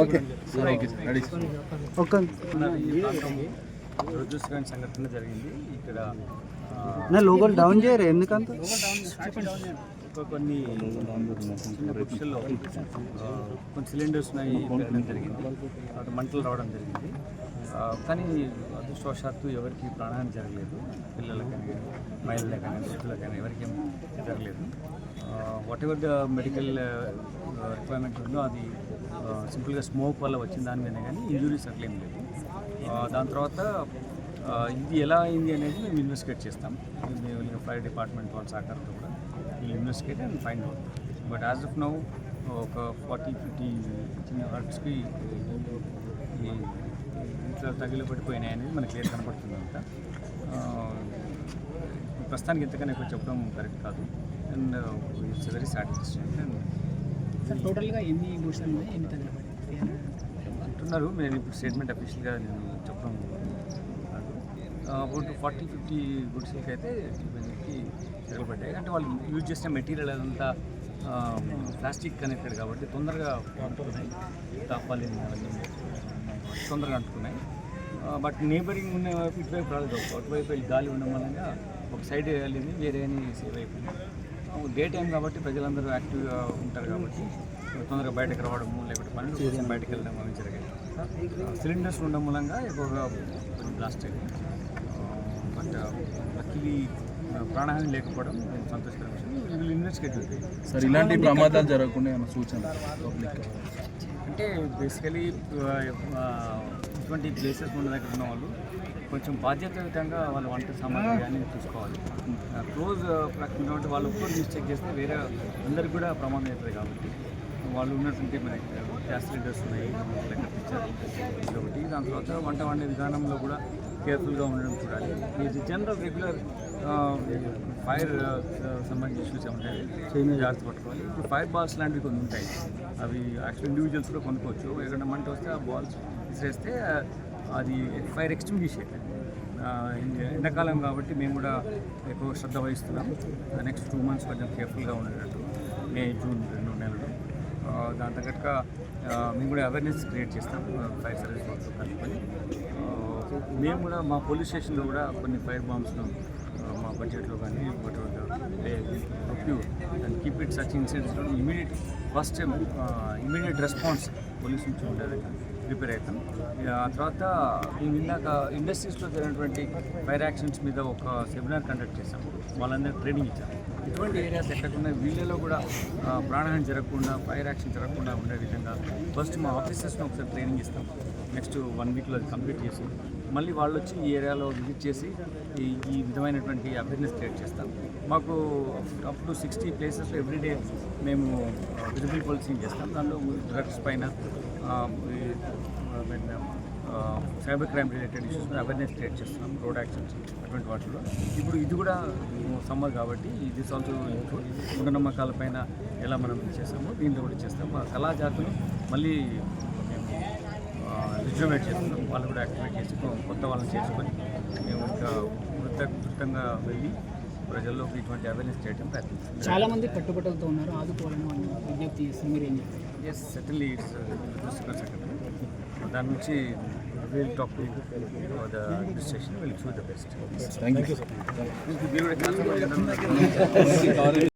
Okay ప్రాంతం దురదృష్టకరమైన సంఘటన జరిగింది. ఇక్కడ నా లోగోలు డౌన్ చేయరు ఎందుకంత? కొన్ని చిన్న బుక్స్లో కొన్ని సిలిండర్స్ ఉన్నాయి. జరిగింది. తర్వాత మంటలు రావడం జరిగింది. కానీ అదృష్టవశాత్తు ఎవరికి ప్రాణహాని జరగలేదు. పిల్లలకు కానీ మహిళలకు కానీ వృద్ధులకు కానీ ఎవరికి జరగలేదు whatever the medical requirement ఉందో అది సింపుల్గా స్మోక్ వల్ల వచ్చిన దాని మీద కానీ ఇంజురీస్ అట్లేం లేదు. దాని తర్వాత ఇది ఎలా అయింది అనేది మేము ఇన్వెస్టిగేట్ చేస్తాం. మేము ఫైర్ డిపార్ట్మెంట్ వాళ్ళ సహకారంతో కూడా వీళ్ళు investigate and find out. But as of now ఒక ఫార్టీ ఫిఫ్టీ చిన్న హార్ట్స్కి ఇంట్లో తగిలి పడిపోయినాయి అనేది మనకి క్లియర్ కనపడుతుంది అంతా. ప్రస్తుతానికి ఎంతకన్నా ఎక్కువ చెప్పడం కరెక్ట్ కాదు. And it's very satisfaction and sir టోటల్గా ఎన్ని గుడిసెలు ఉన్నాయి ఎన్ని తగలబడి అంటున్నారు నేను ఇప్పుడు స్టేట్మెంట్ అఫీషియల్గా నేను చెప్పడం అబౌట్ ఫార్టీ ఫిఫ్టీ గుడ్స్కి అయితే తిరగబడ్డాయి అంటే వాళ్ళు యూజ్ చేసిన మెటీరియల్ అదంతా ప్లాస్టిక్ కనెక్టెడ్ కాబట్టి తొందరగా అంటుకున్నాయి తాపాలి తొందరగా అంటుకున్నాయి బట్ నేబరింగ్ ఉన్న వైపు ఇటువైపు రాలేదు. అటువైపు వెళ్ళి గాలి ఉండడం వల్ల ఒక సైడ్ వెళ్ళింది వేరే అని సేవ్ అయిపోయింది డే టైం కాబట్టి ప్రజలందరూ యాక్టివ్గా ఉంటారు కాబట్టి తొందరగా బయటకు రావడము లేకపోతే పనులు బయటకు వెళ్ళడం అవి జరిగాయి సిలిండర్స్ ఉండడం మూలంగా ఎక్కువగా బ్లాస్ట్ అయింది బట్ లక్కీలీ ప్రాణహాని లేకపోవడం నేను సంతోషకర విషయం. వీళ్ళు ఇన్వెస్టిగేట్ అవుతాయి సార్ ఇలాంటి ప్రమాదాలు జరగకుండా ఏమైనా సూచన పబ్లిక్ అంటే బేసికలీ ఇటువంటి ప్లేసెస్ ఉన్న దగ్గర ఉన్న వాళ్ళు కొంచెం బాధ్యతాయుతంగా వాళ్ళ వంట సామాగ్రి చూసుకోవాలి. క్లోజ్ ప్రక్కన ఉంటే వాళ్ళు ఒక్కరు మిస్టేక్ చేస్తే వేరే అందరికి కూడా ప్రమాదం అవుతుంది కాబట్టి వాళ్ళు ఉన్నటువంటి మరి గ్యాస్ సిలిండర్స్ ఉన్నాయి లెక్క పిక్చర్ ఒకటి దాని తర్వాత వంట వండే విధానంలో కూడా కేర్ఫుల్గా ఉండడం చూడాలి. ఇది జనరల్ రెగ్యులర్ ఫైర్ సంబంధించి ఇష్యూస్ ఏమంటాయి జాగ్రత్త పట్టుకోవాలి. ఇప్పుడు ఫైర్ బాల్స్ లాంటివి కొన్ని ఉంటాయి. అవి యాక్చువల్ ఇండివిజువల్స్ కూడా కొనుక్కోవచ్చు. ఎక్కడ మంట వస్తే ఆ బాల్స్ విసిరేస్తే అది ఫైర్ ఎక్స్టింగ్విష్ ఎండాకాలం కాబట్టి మేము కూడా ఎక్కువ శ్రద్ధ వహిస్తున్నాం. నెక్స్ట్ టూ మంత్స్ కొంచెం కేర్ఫుల్గా ఉండేటట్టు. మే జూన్ రెండు నెలలు. దాని తగ్గట్టుగా మేము కూడా అవేర్నెస్ క్రియేట్ చేస్తాం. ఫైర్ సర్వీస్ వాళ్ళతో కలుపుకొని మేము కూడా మా పోలీస్ స్టేషన్లో కూడా కొన్ని ఫైర్ బాంబ్స్ను మా బడ్జెట్లో కానీ procure and keep it such ఇన్సిడెంట్స్లో immediate first immediate response police నుంచి ఉండేది. ప్రిపేర్ అవుతాం ఆ తర్వాత మేము ఇందాక ఇండస్ట్రీస్లో జరిగినటువంటి ఫైర్ యాక్షన్స్ మీద ఒక సెమినార్ కండక్ట్ చేశాం. వాళ్ళందరూ ట్రైనింగ్ ఇచ్చాం. ఇటువంటి ఏరియాస్ ఎక్కడున్నా వీళ్ళలో కూడా ప్రాణహాని జరగకుండా ఫైర్ యాక్షన్ జరగకుండా ఉండే విధంగా ఫస్ట్ మా ఆఫీసర్స్ని ఒకసారి ట్రైనింగ్ ఇస్తాం. నెక్స్ట్ వన్ వీక్లో అది కంప్లీట్ చేసి మళ్ళీ వాళ్ళు వచ్చి ఈ ఏరియాలో విజిట్ చేసి ఈ ఈ విధమైనటువంటి అవేర్నెస్ క్రియేట్ చేస్తాం. మాకు అప్ టు సిక్స్టీ ప్లేసెస్లో ఎవ్రీడే మేము విజిబుల్ పాలసీని చేస్తాం. దానిలో డ్రగ్స్ పైన సైబర్ క్రైమ్ రిలేటెడ్ ఇష్యూస్ మీద అవేర్నెస్ క్రియేట్ చేస్తున్నాం రోడ్ యాక్సిడెంట్స్ అటువంటి వాటిలో. ఇప్పుడు ఇది కూడా సమ్మర్ కాబట్టి ఇది ఆల్సో మూఢనమ్మకాలపైన ఎలా మనం చేస్తామో దీంట్లో కూడా చేస్తాము. ఆ కళా జాతులు మళ్ళీ మేము రిజర్వేట్ చేస్తున్నాం. వాళ్ళు కూడా యాక్టివేట్ చేసుకొని కొత్త వాళ్ళని చేసుకొని మేము ఇంకా వృత్త వృత్తంగా వెళ్ళి ప్రజల్లోకి ఇటువంటి అవేర్నెస్ చేయడం ప్రయత్నిస్తాం చాలా మంది కట్టుబట్టలతో ఉన్నారు ఆదుకోవాలని విజ్ఞప్తి చేస్తారు. మీరు ఏం చెప్తారు? ఎస్ సెటిల్ ఇట్స్ దాని నుంచి will talk to the administration will choose the best thank you మీరు కూడా చాలా